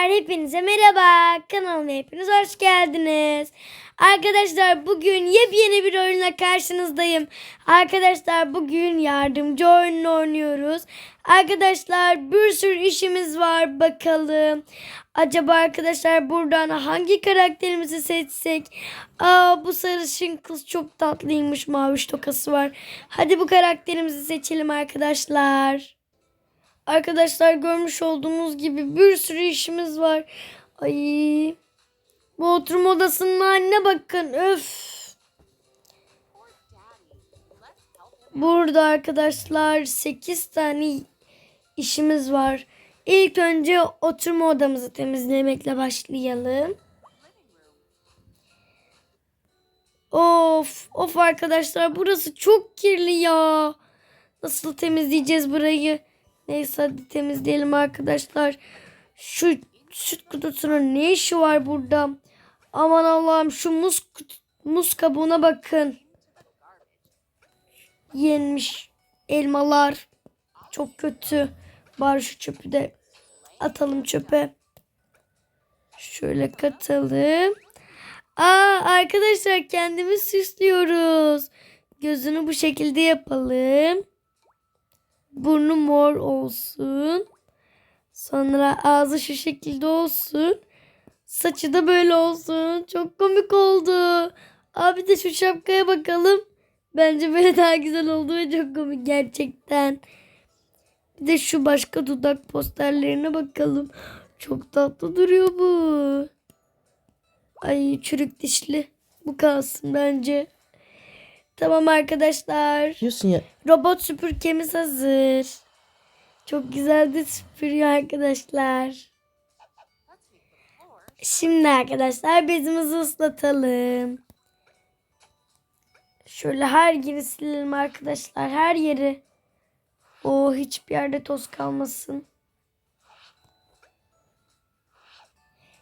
Arkadaşlar hepinize merhaba. Kanalıma hepiniz hoş geldiniz. Arkadaşlar bugün yepyeni bir oyunla karşınızdayım. Arkadaşlar bugün yardımcı oyununu oynuyoruz. Arkadaşlar bir sürü işimiz var bakalım. Acaba arkadaşlar buradan hangi karakterimizi seçsek? Aa bu sarışın kız çok tatlıymış. Maviş tokası var. Hadi bu karakterimizi seçelim arkadaşlar. Arkadaşlar görmüş olduğunuz gibi bir sürü işimiz var. Ay. Bu oturma odasının haline bakın. Öf. Burada arkadaşlar 8 tane işimiz var. İlk önce oturma odamızı temizlemekle başlayalım. Of, of arkadaşlar burası çok kirli ya. Nasıl temizleyeceğiz burayı? Neyse hadi temizleyelim arkadaşlar. Şu süt kutusunun ne işi var burada? Aman Allah'ım şu muz muz kabuğuna bakın. Yenmiş elmalar. Çok kötü. Bari şu çöpü de atalım çöpe. Şöyle katalım. Aa arkadaşlar kendimiz süslüyoruz. Gözünü bu şekilde yapalım. Burnu mor olsun. Sonra ağzı şu şekilde olsun. Saçı da böyle olsun. Çok komik oldu. Abi de şu şapkaya bakalım. Bence böyle daha güzel oldu ve çok komik gerçekten. Bir de şu başka dudak posterlerine bakalım. Çok tatlı duruyor bu. Ay çürük dişli. Bu kalsın bence. Tamam arkadaşlar. Diyorsun ya Robot süpürgemiz hazır. Çok güzel de süpürüyor arkadaşlar. Şimdi arkadaşlar bezimizi ıslatalım. Şöyle her yeri silelim arkadaşlar. Her yeri. O hiçbir yerde toz kalmasın.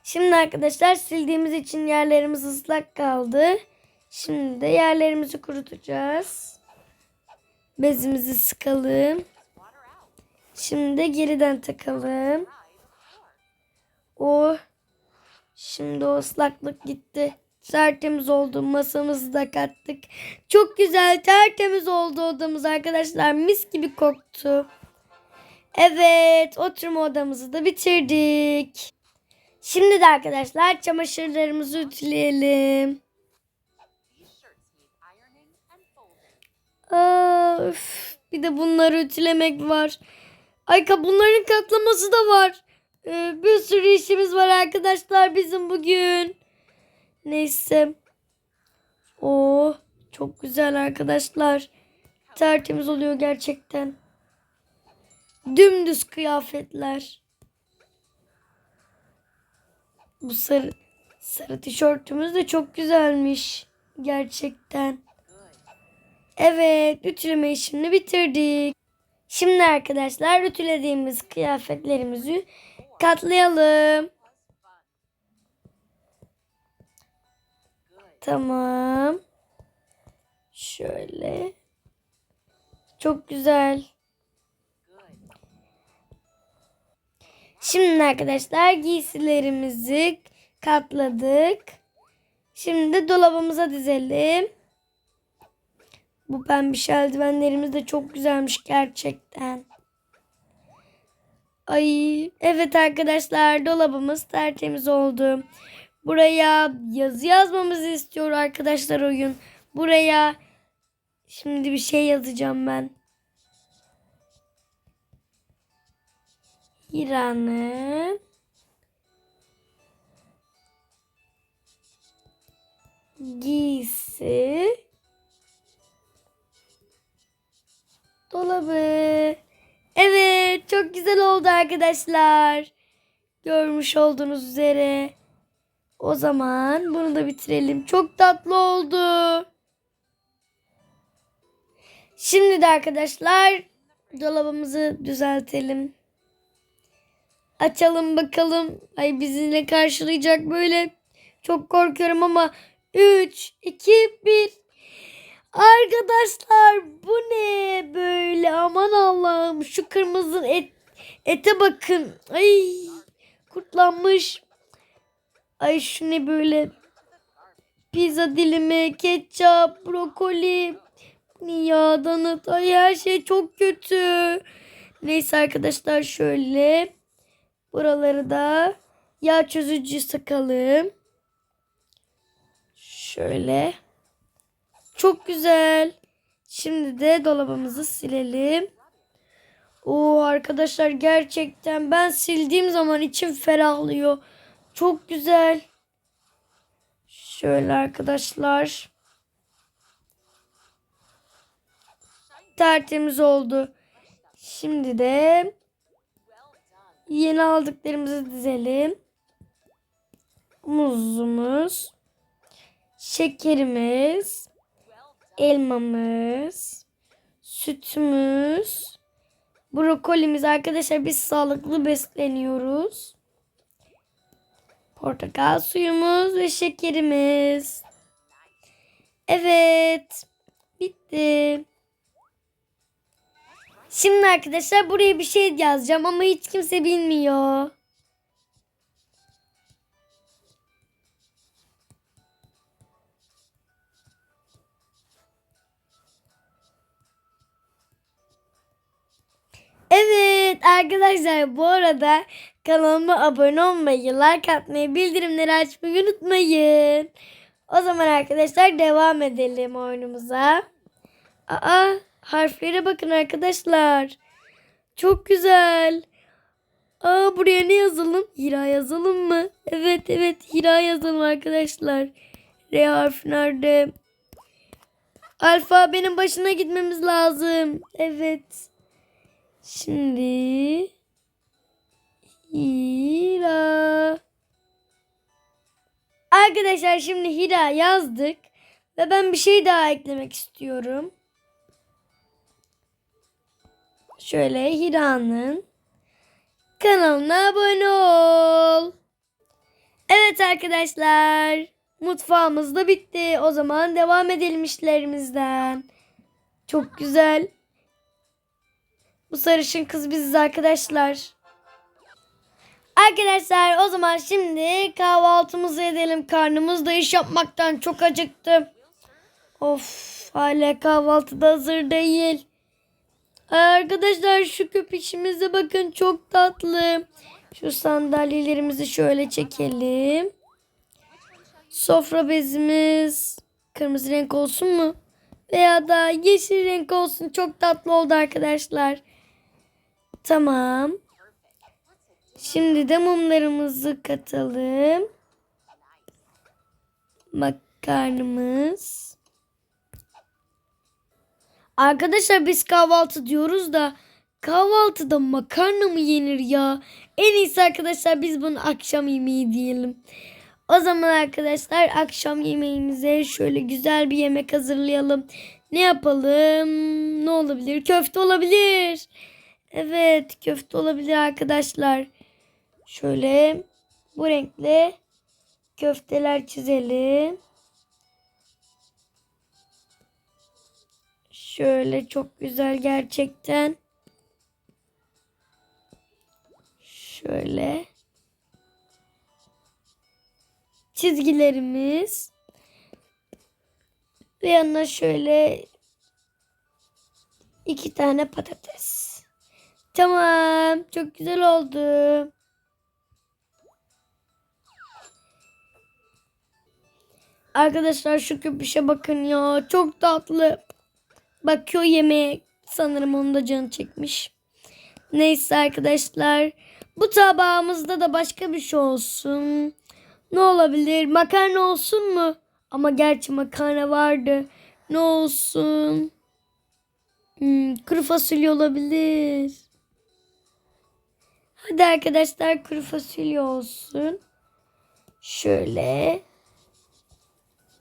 Şimdi arkadaşlar sildiğimiz için yerlerimiz ıslak kaldı. Şimdi de yerlerimizi kurutacağız. Bezimizi sıkalım. Şimdi de geriden takalım. O şimdi o ıslaklık gitti. Tertemiz oldu. Masamızı da kattık. Çok güzel tertemiz oldu odamız arkadaşlar. Mis gibi koktu. Evet oturma odamızı da bitirdik. Şimdi de arkadaşlar çamaşırlarımızı ütüleyelim. Aa, bir de bunları ütülemek var. Ay bunların katlaması da var. Ee, bir sürü işimiz var arkadaşlar bizim bugün. Neyse. O çok güzel arkadaşlar. Tertemiz oluyor gerçekten. Dümdüz kıyafetler. Bu sarı sarı tişörtümüz de çok güzelmiş. Gerçekten. Evet, ütüleme işini bitirdik. Şimdi arkadaşlar ütülediğimiz kıyafetlerimizi katlayalım. Tamam. Şöyle. Çok güzel. Şimdi arkadaşlar giysilerimizi katladık. Şimdi dolabımıza dizelim. Bu pembiş eldivenlerimiz de çok güzelmiş gerçekten. Ay evet arkadaşlar dolabımız tertemiz oldu. Buraya yazı yazmamızı istiyor arkadaşlar oyun. Buraya şimdi bir şey yazacağım ben. İran'ın giysi arkadaşlar. Görmüş olduğunuz üzere. O zaman bunu da bitirelim. Çok tatlı oldu. Şimdi de arkadaşlar dolabımızı düzeltelim. Açalım bakalım. Ay bizi ne karşılayacak böyle. Çok korkuyorum ama 3, 2, 1. Arkadaşlar bu ne böyle aman Allah'ım şu kırmızı et, ete bakın. Ay kurtlar yağlanmış. Ay şu ne böyle pizza dilimi, ketçap, brokoli, ya donut. Ay her şey çok kötü. Neyse arkadaşlar şöyle buraları da yağ çözücü sıkalım. Şöyle. Çok güzel. Şimdi de dolabımızı silelim. Oo arkadaşlar gerçekten ben sildiğim zaman içim ferahlıyor. Çok güzel. Şöyle arkadaşlar. Tertemiz oldu. Şimdi de yeni aldıklarımızı dizelim. Muzumuz, şekerimiz, elmamız, sütümüz, brokolimiz. Arkadaşlar biz sağlıklı besleniyoruz. Portakal suyumuz ve şekerimiz. Evet. Bitti. Şimdi arkadaşlar buraya bir şey yazacağım ama hiç kimse bilmiyor. Evet arkadaşlar bu arada kanalıma abone olmayı, like atmayı, bildirimleri açmayı unutmayın. O zaman arkadaşlar devam edelim oyunumuza. Aa harflere bakın arkadaşlar. Çok güzel. Aa buraya ne yazalım? Hira yazalım mı? Evet evet Hira yazalım arkadaşlar. R harfi nerede? Alfabenin başına gitmemiz lazım. Evet. Şimdi Hira. Arkadaşlar şimdi Hira yazdık ve ben bir şey daha eklemek istiyorum. Şöyle Hira'nın kanalına abone ol. Evet arkadaşlar mutfağımız da bitti. O zaman devam edelim işlerimizden. Çok güzel. Bu sarışın kız biziz arkadaşlar. Arkadaşlar o zaman şimdi kahvaltımızı edelim. Karnımız da iş yapmaktan çok acıktı. Of hala kahvaltı da hazır değil. Arkadaşlar şu köpüşümüze bakın çok tatlı. Şu sandalyelerimizi şöyle çekelim. Sofra bezimiz kırmızı renk olsun mu? Veya da yeşil renk olsun. Çok tatlı oldu arkadaşlar. Tamam. Şimdi de mumlarımızı katalım. Makarnamız. Arkadaşlar biz kahvaltı diyoruz da kahvaltıda makarna mı yenir ya? En iyisi arkadaşlar biz bunu akşam yemeği diyelim. O zaman arkadaşlar akşam yemeğimize şöyle güzel bir yemek hazırlayalım. Ne yapalım? Ne olabilir? Köfte olabilir. Evet köfte olabilir arkadaşlar. Şöyle bu renkle köfteler çizelim. Şöyle çok güzel gerçekten. Şöyle. Çizgilerimiz. Ve yanına şöyle iki tane patates. Tamam. Çok güzel oldu. Arkadaşlar şu köpüşe bakın ya. Çok tatlı. Bakıyor yemeğe. Sanırım onun da canı çekmiş. Neyse arkadaşlar. Bu tabağımızda da başka bir şey olsun. Ne olabilir? Makarna olsun mu? Ama gerçi makarna vardı. Ne olsun? Hmm, kuru fasulye olabilir. Hadi arkadaşlar kuru fasulye olsun. Şöyle.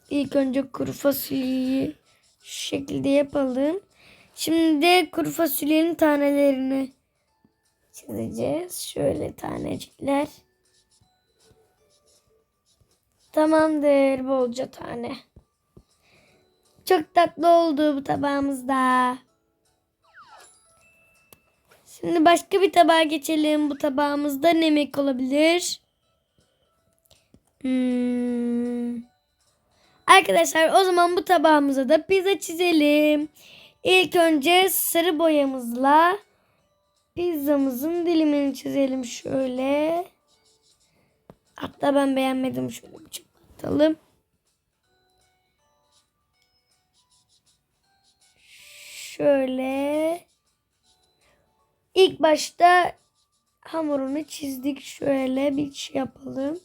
İlk önce kuru fasulyeyi şu şekilde yapalım. Şimdi de kuru fasulyenin tanelerini çizeceğiz. Şöyle tanecikler. Tamamdır bolca tane. Çok tatlı oldu bu tabağımızda. Şimdi başka bir tabağa geçelim. Bu tabağımızda ne yemek olabilir? Hmm. Arkadaşlar o zaman bu tabağımıza da pizza çizelim. İlk önce sarı boyamızla pizzamızın dilimini çizelim şöyle. Hatta ben beğenmedim şöyle bir çıkartalım. Şöyle. İlk başta hamurunu çizdik. Şöyle bir şey yapalım.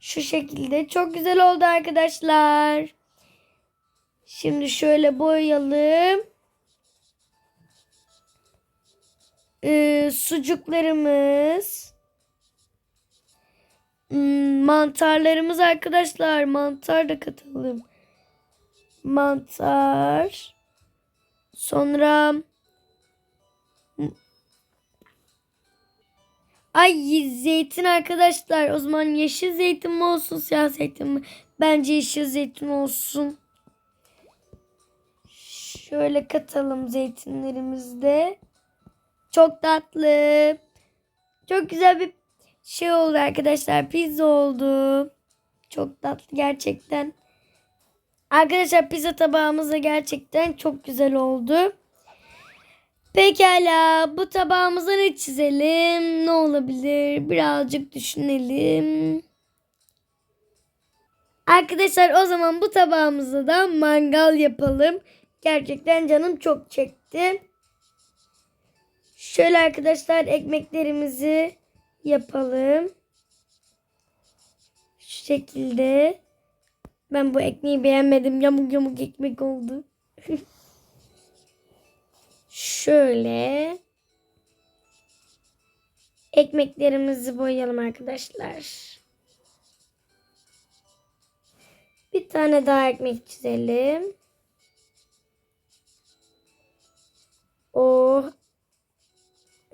Şu şekilde. Çok güzel oldu arkadaşlar. Şimdi şöyle boyayalım. Ee, sucuklarımız. Hmm, mantarlarımız arkadaşlar. Mantar da katalım. Mantar. Sonra Ay zeytin arkadaşlar. O zaman yeşil zeytin mi olsun siyah zeytin mi? Bence yeşil zeytin olsun. Şöyle katalım zeytinlerimizde. Çok tatlı. Çok güzel bir şey oldu arkadaşlar. Pizza oldu. Çok tatlı gerçekten. Arkadaşlar pizza tabağımız da gerçekten çok güzel oldu. Pekala bu tabağımıza ne çizelim? Ne olabilir? Birazcık düşünelim. Arkadaşlar o zaman bu tabağımıza da mangal yapalım. Gerçekten canım çok çekti. Şöyle arkadaşlar ekmeklerimizi yapalım. Şu şekilde. Ben bu ekmeği beğenmedim. Yamuk yamuk ekmek oldu. Şöyle ekmeklerimizi boyayalım arkadaşlar. Bir tane daha ekmek çizelim. Oh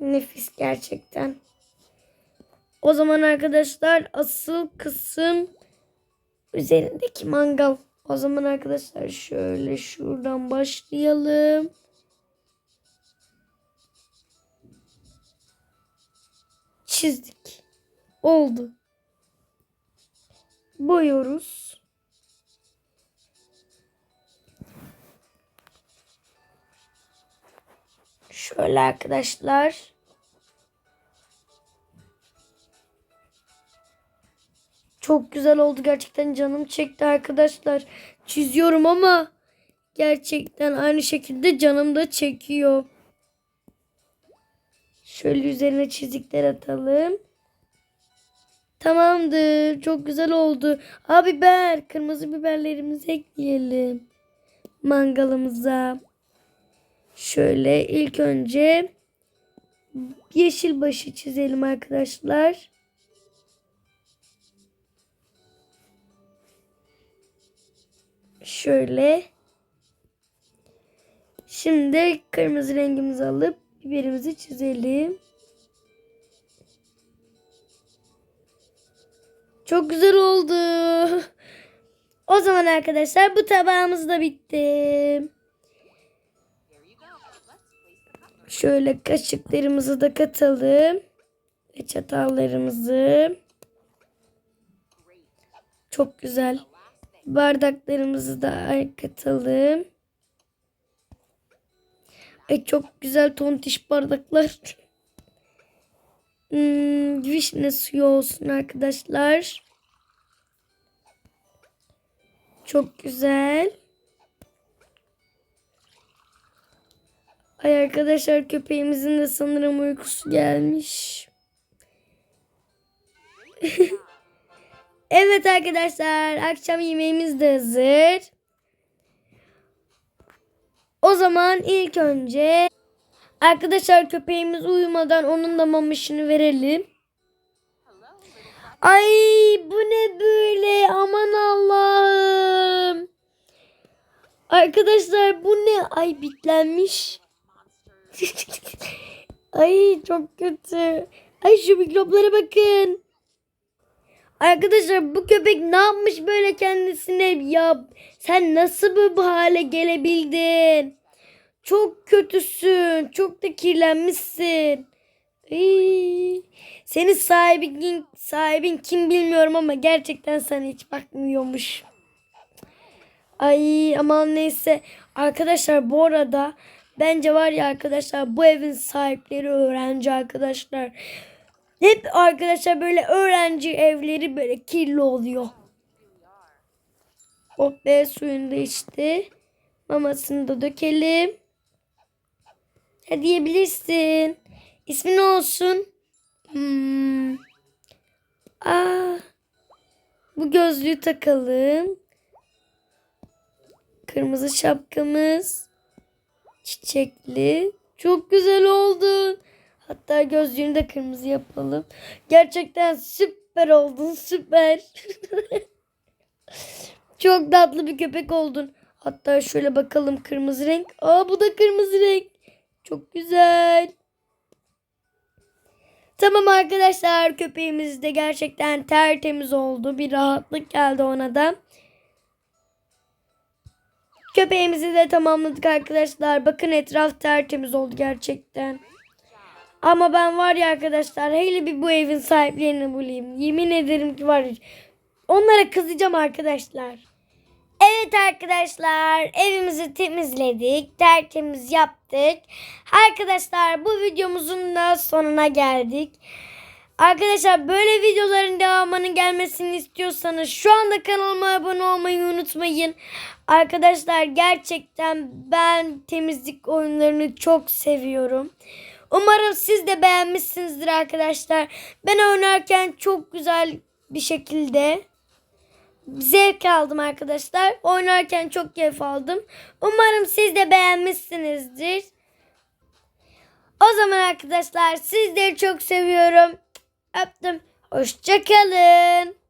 nefis gerçekten. O zaman arkadaşlar asıl kısım üzerindeki mangal. O zaman arkadaşlar şöyle şuradan başlayalım. Çizdik. Oldu. Boyuyoruz. Şöyle arkadaşlar. Çok güzel oldu gerçekten canım çekti arkadaşlar. Çiziyorum ama gerçekten aynı şekilde canım da çekiyor. Şöyle üzerine çizikler atalım. Tamamdır. Çok güzel oldu. Ha biber. Kırmızı biberlerimizi ekleyelim. Mangalımıza. Şöyle ilk önce yeşil başı çizelim arkadaşlar. Şöyle. Şimdi kırmızı rengimizi alıp biberimizi çizelim. Çok güzel oldu. O zaman arkadaşlar bu tabağımız da bitti. Şöyle kaşıklarımızı da katalım. Ve çatallarımızı. Çok güzel. Bardaklarımızı da katalım. Ay çok güzel tontiş bardaklar. Hmm, vişne suyu olsun arkadaşlar. Çok güzel. Ay arkadaşlar köpeğimizin de sanırım uykusu gelmiş. evet arkadaşlar akşam yemeğimiz de hazır. O zaman ilk önce arkadaşlar köpeğimiz uyumadan onun da mamışını verelim. Ay bu ne böyle aman Allah'ım. Arkadaşlar bu ne? Ay bitlenmiş. Ay çok kötü. Ay şu mikroplara bakın. Arkadaşlar bu köpek ne yapmış böyle kendisine ya? Sen nasıl bu hale gelebildin? Çok kötüsün. Çok da kirlenmişsin. Senin sahibin, sahibin kim bilmiyorum ama gerçekten sana hiç bakmıyormuş. Ay aman neyse. Arkadaşlar bu arada bence var ya arkadaşlar bu evin sahipleri öğrenci arkadaşlar. Hep arkadaşlar böyle öğrenci evleri böyle kirli oluyor. Oh be suyunu da içti. Mamasını da dökelim. Hadi yiyebilirsin. İsmi ne olsun? Hmm. Aa, bu gözlüğü takalım. Kırmızı şapkamız. Çiçekli. Çok güzel oldun. Hatta gözlüğünü de kırmızı yapalım. Gerçekten süper oldun. Süper. Çok tatlı bir köpek oldun. Hatta şöyle bakalım kırmızı renk. Aa bu da kırmızı renk. Çok güzel. Tamam arkadaşlar köpeğimiz de gerçekten tertemiz oldu. Bir rahatlık geldi ona da. Köpeğimizi de tamamladık arkadaşlar. Bakın etraf tertemiz oldu gerçekten. Ama ben var ya arkadaşlar hele bir bu evin sahiplerini bulayım. Yemin ederim ki var. Onlara kızacağım arkadaşlar. Evet arkadaşlar evimizi temizledik. Tertemiz yaptık. Arkadaşlar bu videomuzun da sonuna geldik. Arkadaşlar böyle videoların devamının gelmesini istiyorsanız şu anda kanalıma abone olmayı unutmayın. Arkadaşlar gerçekten ben temizlik oyunlarını çok seviyorum. Umarım siz de beğenmişsinizdir arkadaşlar. Ben oynarken çok güzel bir şekilde zevk aldım arkadaşlar. Oynarken çok keyif aldım. Umarım siz de beğenmişsinizdir. O zaman arkadaşlar sizleri çok seviyorum. Öptüm. Hoşçakalın.